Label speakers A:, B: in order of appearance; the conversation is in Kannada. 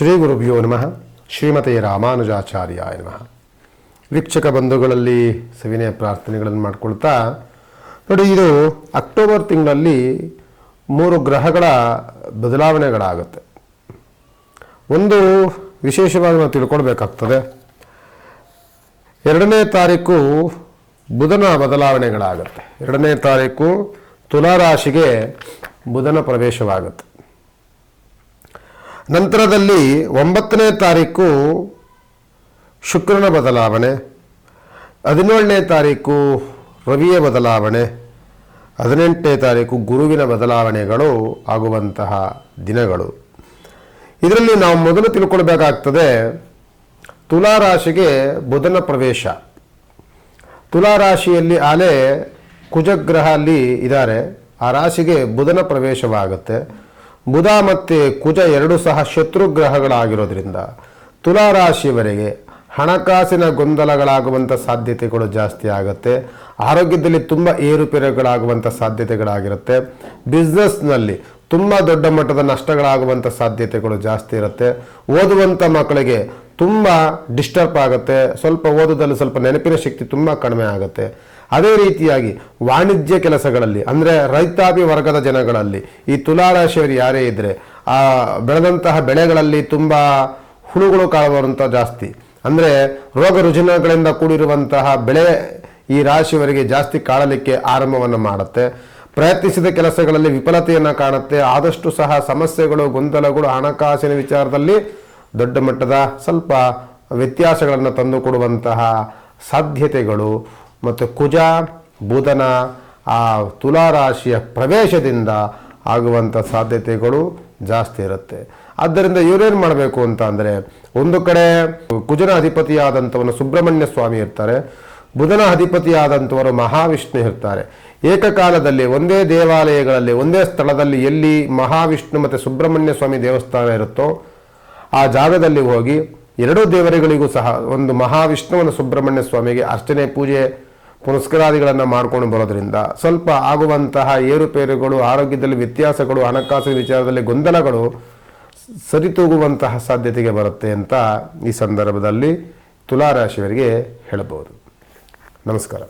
A: ಶ್ರೀ ಗುರುಭ್ಯೋ ನಮಃ. ಶ್ರೀಮತಿ ರಾಮಾನುಜಾಚಾರ್ಯ ನಮಃ. ವೀಕ್ಷಕ ಬಂಧುಗಳಲ್ಲಿ ಸವಿನಯ ಪ್ರಾರ್ಥನೆಗಳನ್ನು ಮಾಡಿಕೊಳ್ತಾ, ನೋಡಿ, ಇದು ಅಕ್ಟೋಬರ್ ತಿಂಗಳಲ್ಲಿ ಮೂರು ಗ್ರಹಗಳ ಬದಲಾವಣೆಗಳಾಗುತ್ತೆ. ಒಂದು ವಿಶೇಷವಾಗಿ ನಾವು ತಿಳ್ಕೊಳ್ಬೇಕಾಗ್ತದೆ. ಎರಡನೇ ತಾರೀಕು ಬುಧನ ಬದಲಾವಣೆಗಳಾಗುತ್ತೆ. ಎರಡನೇ ತಾರೀಕು ತುಲಾರಾಶಿಗೆ ಬುಧನ ಪ್ರವೇಶವಾಗುತ್ತೆ. ನಂತರದಲ್ಲಿ ಒಂಬತ್ತನೇ ತಾರೀಕು ಶುಕ್ರನ ಬದಲಾವಣೆ, ಹದಿನೇಳನೇ ತಾರೀಕು ರವಿಯ ಬದಲಾವಣೆ, ಹದಿನೆಂಟನೇ ತಾರೀಕು ಗುರುವಿನ ಬದಲಾವಣೆಗಳು ಆಗುವಂತಹ ದಿನಗಳು. ಇದರಲ್ಲಿ ನಾವು ಮೊದಲು ತಿಳ್ಕೊಳ್ಬೇಕಾಗ್ತದೆ ತುಲಾರಾಶಿಗೆ ಬುಧನ ಪ್ರವೇಶ. ತುಲಾರಾಶಿಯಲ್ಲಿ ಆಲೆ ಕುಜಗ್ರಹ ಅಲ್ಲಿ ಇದ್ದಾರೆ. ಆ ರಾಶಿಗೆ ಬುಧನ ಪ್ರವೇಶವಾಗುತ್ತೆ. ಬುಧ ಮತ್ತು ಕುಜ ಎರಡು ಸಹ ಶತ್ರುಗ್ರಹಗಳಾಗಿರೋದ್ರಿಂದ ತುಲಾರಾಶಿಯವರೆಗೆ ಹಣಕಾಸಿನ ಗೊಂದಲಗಳಾಗುವಂಥ ಸಾಧ್ಯತೆಗಳು ಜಾಸ್ತಿ ಆಗುತ್ತೆ. ಆರೋಗ್ಯದಲ್ಲಿ ತುಂಬ ಏರುಪೇರುಗಳಾಗುವಂಥ ಸಾಧ್ಯತೆಗಳಾಗಿರುತ್ತೆ. ಬಿಸ್ನೆಸ್ನಲ್ಲಿ ತುಂಬ ದೊಡ್ಡ ಮಟ್ಟದ ನಷ್ಟಗಳಾಗುವಂಥ ಸಾಧ್ಯತೆಗಳು ಜಾಸ್ತಿ ಇರುತ್ತೆ. ಓದುವಂಥ ಮಕ್ಕಳಿಗೆ ತುಂಬ ಡಿಸ್ಟರ್ಬ್ ಆಗುತ್ತೆ. ಸ್ವಲ್ಪ ಓದೋದಲ್ಲಿ ಸ್ವಲ್ಪ ನೆನಪಿನ ಶಕ್ತಿ ತುಂಬ ಕಡಿಮೆ ಆಗುತ್ತೆ. ಅದೇ ರೀತಿಯಾಗಿ ವಾಣಿಜ್ಯ ಕೆಲಸಗಳಲ್ಲಿ, ಅಂದರೆ ರೈತಾಪಿ ವರ್ಗದ ಜನಗಳಲ್ಲಿ, ಈ ತುಲಾರಾಶಿಯವರು ಯಾರೇ ಇದ್ದರೆ ಆ ಬೆಳೆದಂತಹ ಬೆಳೆಗಳಲ್ಲಿ ತುಂಬ ಹುಳುಗಳು ಕಾಣುವಂಥ ಜಾಸ್ತಿ. ಅಂದರೆ ರೋಗ ರುಜಿನಗಳಿಂದ ಕೂಡಿರುವಂತಹ ಬೆಳೆ ಈ ರಾಶಿಯವರಿಗೆ ಜಾಸ್ತಿ ಕಾಣಲಿಕ್ಕೆ ಆರಂಭವನ್ನು ಮಾಡುತ್ತೆ. ಪ್ರಯತ್ನಿಸಿದ ಕೆಲಸಗಳಲ್ಲಿ ವಿಫಲತೆಯನ್ನು ಕಾಣುತ್ತೆ. ಆದಷ್ಟು ಸಹ ಸಮಸ್ಯೆಗಳು, ಗೊಂದಲಗಳು, ಹಣಕಾಸಿನ ವಿಚಾರದಲ್ಲಿ ದೊಡ್ಡ ಮಟ್ಟದ ಸ್ವಲ್ಪ ವ್ಯತ್ಯಾಸಗಳನ್ನು ತಂದುಕೊಡುವಂತಹ ಸಾಧ್ಯತೆಗಳು. ಮತ್ತು ಕುಜ, ಬುಧನ, ಆ ತುಲಾರಾಶಿಯ ಪ್ರವೇಶದಿಂದ ಆಗುವಂಥ ಸಾಧ್ಯತೆಗಳು ಜಾಸ್ತಿ ಇರುತ್ತೆ. ಆದ್ದರಿಂದ ಇವರೇನು ಮಾಡಬೇಕು ಅಂತ ಅಂದರೆ, ಒಂದು ಕಡೆ ಕುಜನ ಅಧಿಪತಿಯಾದಂಥವನು ಸುಬ್ರಹ್ಮಣ್ಯ ಸ್ವಾಮಿ ಇರ್ತಾರೆ, ಬುಧನ ಅಧಿಪತಿಯಾದಂಥವರು ಮಹಾವಿಷ್ಣು ಇರ್ತಾರೆ. ಏಕಕಾಲದಲ್ಲಿ ಒಂದೇ ದೇವಾಲಯಗಳಲ್ಲಿ, ಒಂದೇ ಸ್ಥಳದಲ್ಲಿ ಎಲ್ಲಿ ಮಹಾವಿಷ್ಣು ಮತ್ತು ಸುಬ್ರಹ್ಮಣ್ಯ ಸ್ವಾಮಿ ದೇವಸ್ಥಾನ ಇರುತ್ತೋ, ಆ ಜಾಗದಲ್ಲಿ ಹೋಗಿ ಎರಡೂ ದೇವರುಗಳಿಗೂ ಸಹ ಒಂದು ಮಹಾವಿಷ್ಣುವನ್ನು ಸುಬ್ರಹ್ಮಣ್ಯ ಸ್ವಾಮಿಗೆ ಅರ್ಚನೆ, ಪೂಜೆ ಪುನಸ್ಕಾರಾದಿಗಳನ್ನು ಮಾಡ್ಕೊಂಡು ಬರೋದ್ರಿಂದ ಸ್ವಲ್ಪ ಆಗುವಂತಹ ಏರುಪೇರುಗಳು, ಆರೋಗ್ಯದಲ್ಲಿ ವ್ಯತ್ಯಾಸಗಳು ಹಣಕಾಸು ವಿಚಾರದಲ್ಲಿ ಗೊಂದಲಗಳು ಸರಿತೂಗುವಂತಹ ಸಾಧ್ಯತೆಗೆ ಬರುತ್ತೆ ಅಂತ ಈ ಸಂದರ್ಭದಲ್ಲಿ ತುಲಾರಾಶಿಯವರಿಗೆ ಹೇಳಬಹುದು. ನಮಸ್ಕಾರ.